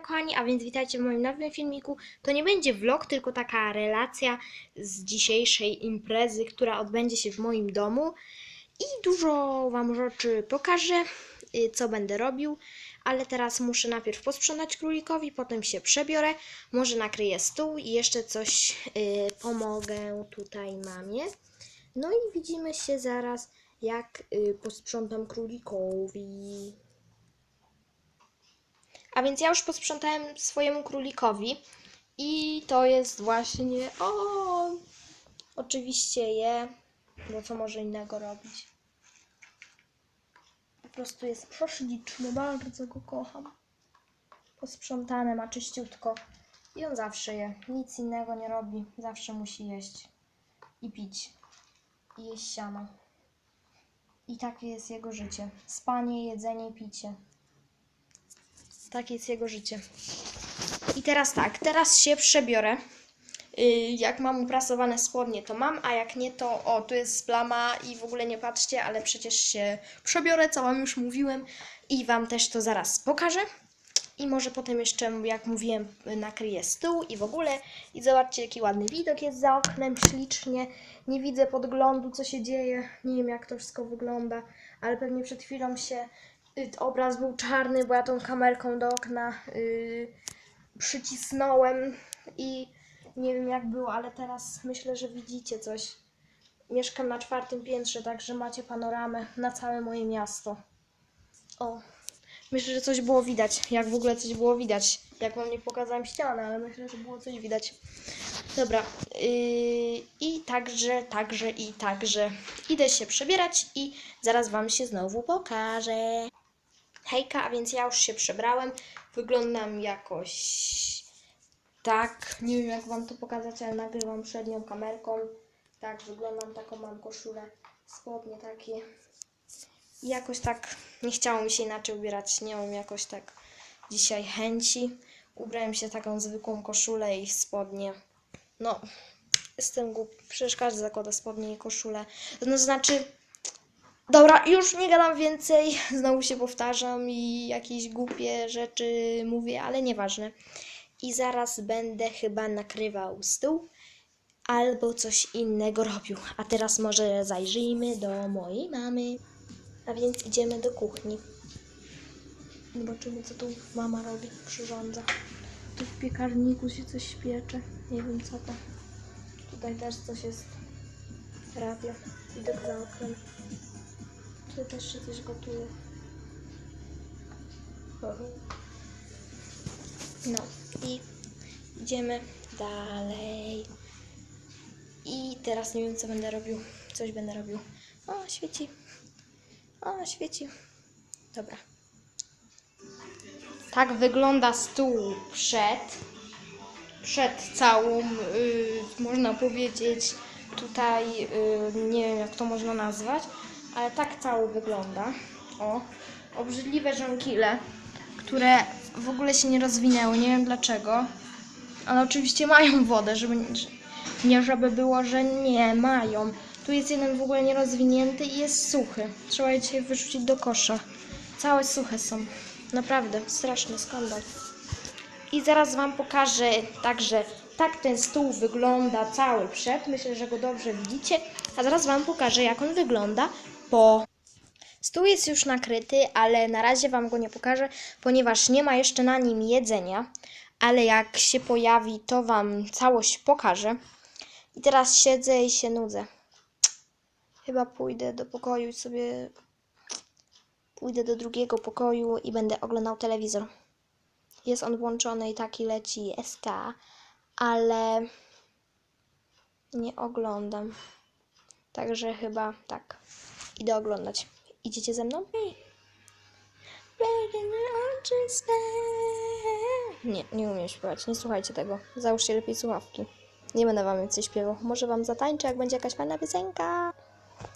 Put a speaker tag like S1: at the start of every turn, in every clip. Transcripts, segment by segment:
S1: kochani, a więc witajcie w moim nowym filmiku. To nie będzie vlog, tylko taka relacja z dzisiejszej imprezy, która odbędzie się w moim domu. I dużo Wam rzeczy pokażę, y, co będę robił, ale teraz muszę najpierw posprzątać królikowi, potem się przebiorę, może nakryję stół i jeszcze coś y, pomogę tutaj mamie. No i widzimy się zaraz, jak y, posprzątam królikowi. A więc ja już posprzątałem swojemu królikowi i to jest właśnie o oczywiście je, bo co może innego robić. Po prostu jest prześliczny, bardzo go kocham. Posprzątane, ma czyściutko i on zawsze je, nic innego nie robi, zawsze musi jeść i pić i jeść siano. I takie jest jego życie. Spanie, jedzenie, picie. Takie jest jego życie. I teraz tak, teraz się przebiorę. Yy, jak mam uprasowane spodnie, to mam, a jak nie, to o, tu jest plama i w ogóle nie patrzcie, ale przecież się przebiorę, co Wam już mówiłem i Wam też to zaraz pokażę. I może potem jeszcze, jak mówiłem, nakryję stół i w ogóle. I zobaczcie, jaki ładny widok jest za oknem, ślicznie. Nie widzę podglądu, co się dzieje. Nie wiem, jak to wszystko wygląda, ale pewnie przed chwilą się y, obraz był czarny, bo ja tą kamerką do okna y, przycisnąłem i nie wiem, jak było, ale teraz myślę, że widzicie coś. Mieszkam na czwartym piętrze, także macie panoramę na całe moje miasto. O, myślę, że coś było widać. Jak w ogóle coś było widać. Jak wam nie pokazałem ściany, ale myślę, że było coś widać. Dobra. Yy, I także, także i także. Idę się przebierać i zaraz wam się znowu pokażę. Hejka, a więc ja już się przebrałem. Wyglądam jakoś tak. Nie wiem, jak wam to pokazać, ale nagrywam przednią kamerką. Tak, wyglądam taką mam koszulę, spodnie takie. I jakoś tak nie chciało mi się inaczej ubierać. Nie mam jakoś tak dzisiaj chęci. Ubrałem się taką zwykłą koszulę i spodnie. No, jestem głupi. Przecież każdy zakłada spodnie i koszulę. No znaczy, dobra, już nie gadam więcej. Znowu się powtarzam i jakieś głupie rzeczy mówię, ale nieważne. I zaraz będę chyba nakrywał stół albo coś innego robił. A teraz może zajrzyjmy do mojej mamy. A więc idziemy do kuchni. Zobaczymy, co tu mama robi, przyrządza. Tu w piekarniku się coś piecze. Nie wiem, co to. Tutaj też coś jest. Radio. Widok za oknem. Tu też się coś gotuje. No i idziemy dalej. I teraz nie wiem, co będę robił. Coś będę robił. O, świeci. O, świeci. Dobra. Tak wygląda stół przed. Przed całą, y, można powiedzieć, tutaj, y, nie wiem jak to można nazwać, ale tak cały wygląda. O, obrzydliwe żonkile, które w ogóle się nie rozwinęły, nie wiem dlaczego. Ale oczywiście mają wodę, żeby nie żeby było, że nie mają. Tu jest jeden w ogóle nierozwinięty i jest suchy. Trzeba je dzisiaj wyrzucić do kosza. Całe suche są. Naprawdę, straszny skandal. I zaraz Wam pokażę także, tak ten stół wygląda cały przed. Myślę, że go dobrze widzicie. A zaraz Wam pokażę, jak on wygląda po. Stół jest już nakryty, ale na razie Wam go nie pokażę, ponieważ nie ma jeszcze na nim jedzenia. Ale jak się pojawi, to Wam całość pokażę. I teraz siedzę i się nudzę. Chyba pójdę do pokoju i sobie. Pójdę do drugiego pokoju i będę oglądał telewizor. Jest on włączony i taki leci SK, ale nie oglądam. Także chyba tak. Idę oglądać. Idziecie ze mną? Nie, nie umiem śpiewać. Nie słuchajcie tego. Załóżcie lepiej słuchawki. Nie będę wam więcej śpiewał. Może wam zatańczę, jak będzie jakaś fajna piosenka.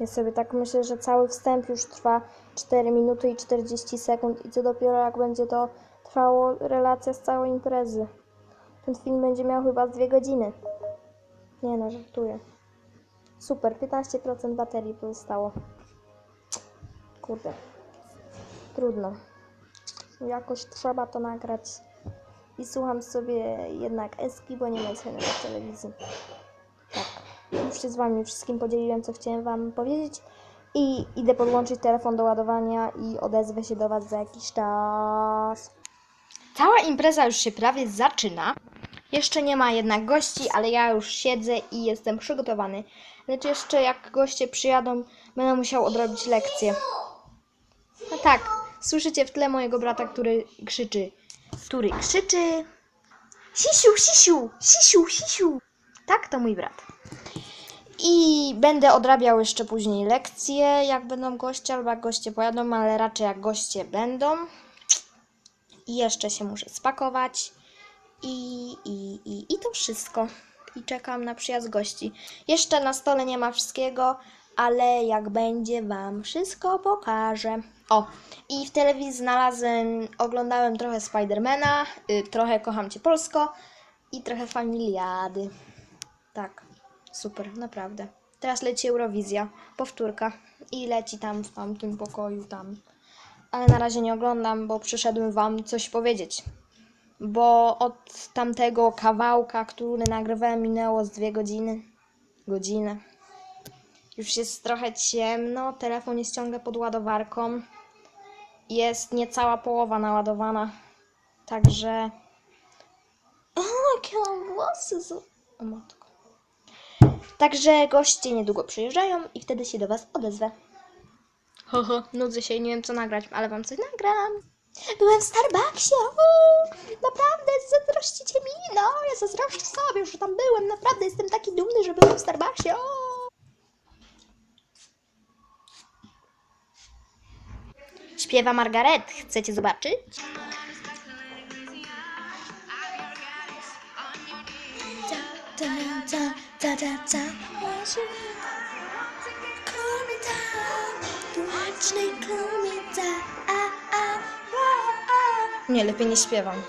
S1: Ja sobie tak myślę, że cały wstęp już trwa 4 minuty i 40 sekund i co dopiero jak będzie to trwało relacja z całej imprezy. Ten film będzie miał chyba 2 godziny. Nie no, żartuję. Super, 15% baterii pozostało. Kurde. Trudno. Jakoś trzeba to nagrać. i słucham sobie jednak Eski, bo nie ma sceny w telewizji. Tak. Już się z Wami wszystkim podzieliłem, co chciałem Wam powiedzieć. I idę podłączyć telefon do ładowania i odezwę się do Was za jakiś czas. Cała impreza już się prawie zaczyna. Jeszcze nie ma jednak gości, ale ja już siedzę i jestem przygotowany. Lecz jeszcze jak goście przyjadą, będę musiał odrobić lekcję. Tak, słyszycie w tle mojego brata, który krzyczy. Który krzyczy. Sisiu, sisiu, sisiu, sisiu. Tak, to mój brat. I będę odrabiał jeszcze później lekcje, jak będą goście, albo jak goście pojadą, ale raczej jak goście będą. I jeszcze się muszę spakować. I, i, i, I to wszystko. I czekam na przyjazd gości. Jeszcze na stole nie ma wszystkiego, ale jak będzie Wam wszystko pokażę. O, i w telewizji znalazłem, oglądałem trochę Spidermana, y, trochę Kocham Cię Polsko i trochę Familiady. Tak, super, naprawdę. Teraz leci Eurowizja, powtórka i leci tam w tamtym pokoju, tam. Ale na razie nie oglądam, bo przyszedłem Wam coś powiedzieć bo od tamtego kawałka, który nagrywałem, minęło z dwie godziny. Godzinę. Już jest trochę ciemno, telefon jest ciągle pod ładowarką. Jest niecała połowa naładowana. Także. O, jakie mam włosy z... O matko. Także goście niedługo przyjeżdżają i wtedy się do Was odezwę. Haha, nudzę się i nie wiem co nagrać, ale Wam coś nagram. Byłem w Starbucksie, uuu, naprawdę zazdrościcie mi, no, ja zazdroszczę sobie, że tam byłem, naprawdę jestem taki dumny, że byłem w Starbucksie, o. Śpiewa Margaret, chcecie zobaczyć? Nie, lepiej nie śpiewam.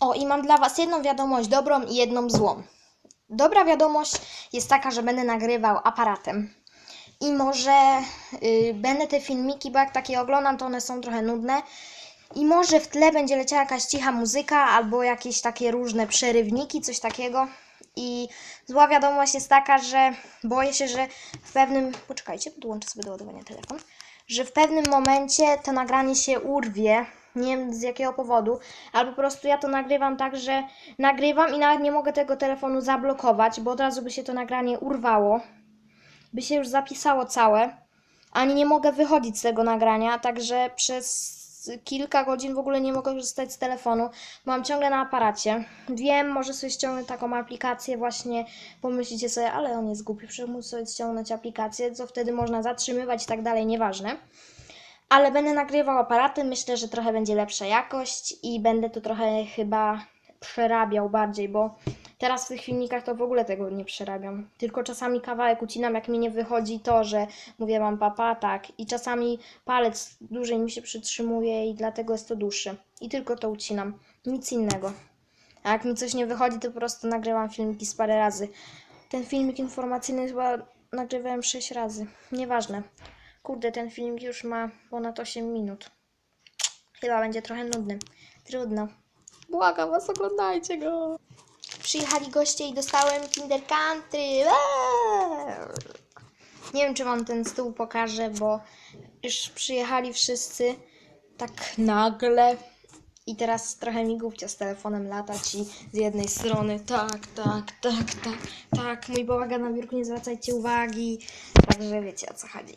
S1: O, i mam dla Was jedną wiadomość dobrą i jedną złą. Dobra wiadomość jest taka, że będę nagrywał aparatem. I może y, będę te filmiki, bo jak takie oglądam, to one są trochę nudne. I może w tle będzie leciała jakaś cicha muzyka albo jakieś takie różne przerywniki, coś takiego. I zła wiadomość jest taka, że boję się, że w pewnym. Poczekajcie, podłączę sobie do ładowania telefon. Że w pewnym momencie to nagranie się urwie. Nie wiem z jakiego powodu, albo po prostu ja to nagrywam tak, że nagrywam i nawet nie mogę tego telefonu zablokować, bo od razu by się to nagranie urwało by się już zapisało całe, ani nie mogę wychodzić z tego nagrania, także przez kilka godzin w ogóle nie mogę korzystać z telefonu. Mam ciągle na aparacie. Wiem, może sobie ściągnę taką aplikację właśnie, pomyślicie sobie, ale on jest głupi, przecież muszę sobie ściągnąć aplikację, co wtedy można zatrzymywać i tak dalej, nieważne. Ale będę nagrywał aparaty, myślę, że trochę będzie lepsza jakość i będę to trochę chyba przerabiał bardziej, bo teraz w tych filmikach to w ogóle tego nie przerabiam. Tylko czasami kawałek ucinam, jak mi nie wychodzi to, że mówię mam papa, tak. I czasami palec dłużej mi się przytrzymuje i dlatego jest to dłuższe. I tylko to ucinam. Nic innego. A jak mi coś nie wychodzi, to po prostu nagrywam filmiki z parę razy. Ten filmik informacyjny chyba nagrywałem 6 razy. Nieważne. Kurde, ten filmik już ma ponad 8 minut. Chyba będzie trochę nudny. Trudno. Błagam was, oglądajcie go. Przyjechali goście i dostałem Kinder Country. Eee! Nie wiem, czy wam ten stół pokażę, bo już przyjechali wszyscy tak nagle. I teraz trochę mi głupio z telefonem latać i z jednej strony tak, tak, tak, tak, tak. Mój bałagan na biurku, nie zwracajcie uwagi. Także wiecie o co chodzi.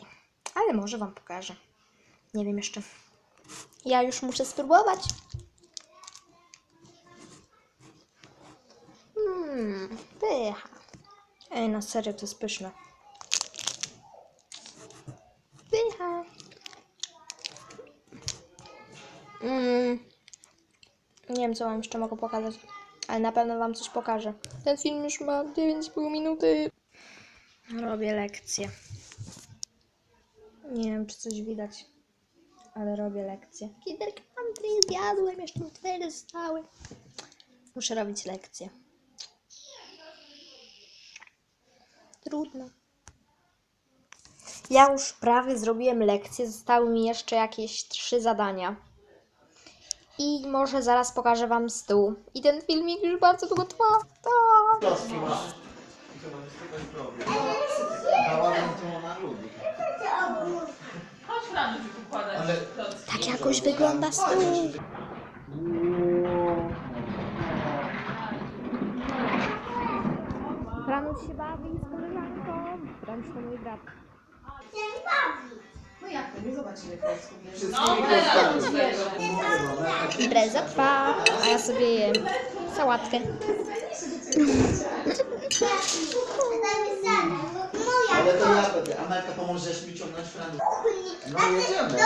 S1: Ale może wam pokażę. Nie wiem jeszcze. Ja już muszę spróbować. Mmm, pycha. Ej, na serio, to jest pyszne. Pycha. Mmm. Nie wiem, co wam jeszcze mogę pokazać, ale na pewno wam coś pokażę. Ten film już ma 9,5 minuty. Robię lekcję. Nie wiem, czy coś widać, ale robię lekcję. Kinder Country zjadłem, jeszcze cztery zostały. Muszę robić lekcję. Trudno. Ja już prawie zrobiłem lekcję, zostały mi jeszcze jakieś trzy zadania. I może zaraz pokażę Wam stół. I ten filmik już bardzo długo trwa. Tak. Tak jakoś wygląda stół. Franuś się bawi. Franuś to mój brat.
S2: No jak to? Nie zobacz ile klocków jest.
S3: No, teraz tego.
S1: Impreza trwa, a ja sobie jem sałatkę.
S4: Ale to ja będę. Amelka, pomożesz mi ciągnąć Franów? No jedziemy.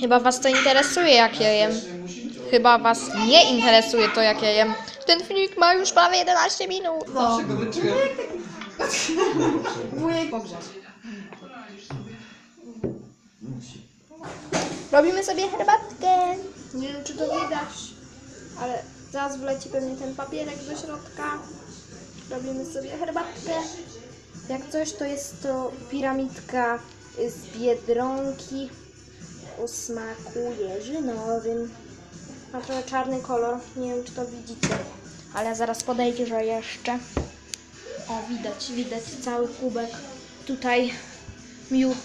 S1: Chyba Was to interesuje, jak ja jem. Chyba Was nie interesuje to, jak ja jem. Ten filmik ma już prawie 11 minut.
S4: Zawsze go wyczułem.
S2: Wujek pogrzeb.
S4: Musi.
S1: Robimy sobie herbatkę. Nie wiem, czy to widać, ale zaraz wleci pewnie ten papierek do środka. Robimy sobie herbatkę. Jak coś, to jest to piramidka z Biedronki o smaku jeżynowym. Ma trochę czarny kolor, nie wiem, czy to widzicie, ale zaraz podejrzę jeszcze. O, widać, widać cały kubek. Tutaj miód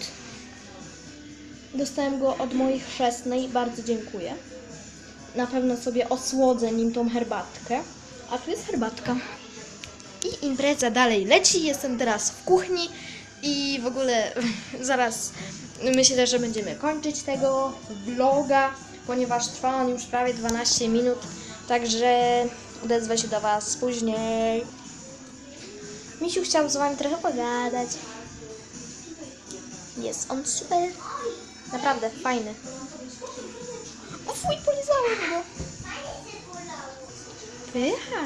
S1: Dostałem go od mojej chrzestnej, bardzo dziękuję. Na pewno sobie osłodzę nim tą herbatkę. A tu jest herbatka. I impreza dalej leci. Jestem teraz w kuchni i w ogóle zaraz myślę, że będziemy kończyć tego vloga, ponieważ trwa on już prawie 12 minut. Także odezwę się do Was później. Misiu chciał z Wami trochę pogadać. Jest on super. Naprawdę, fajny. O fuj, polizałem go. Pycha.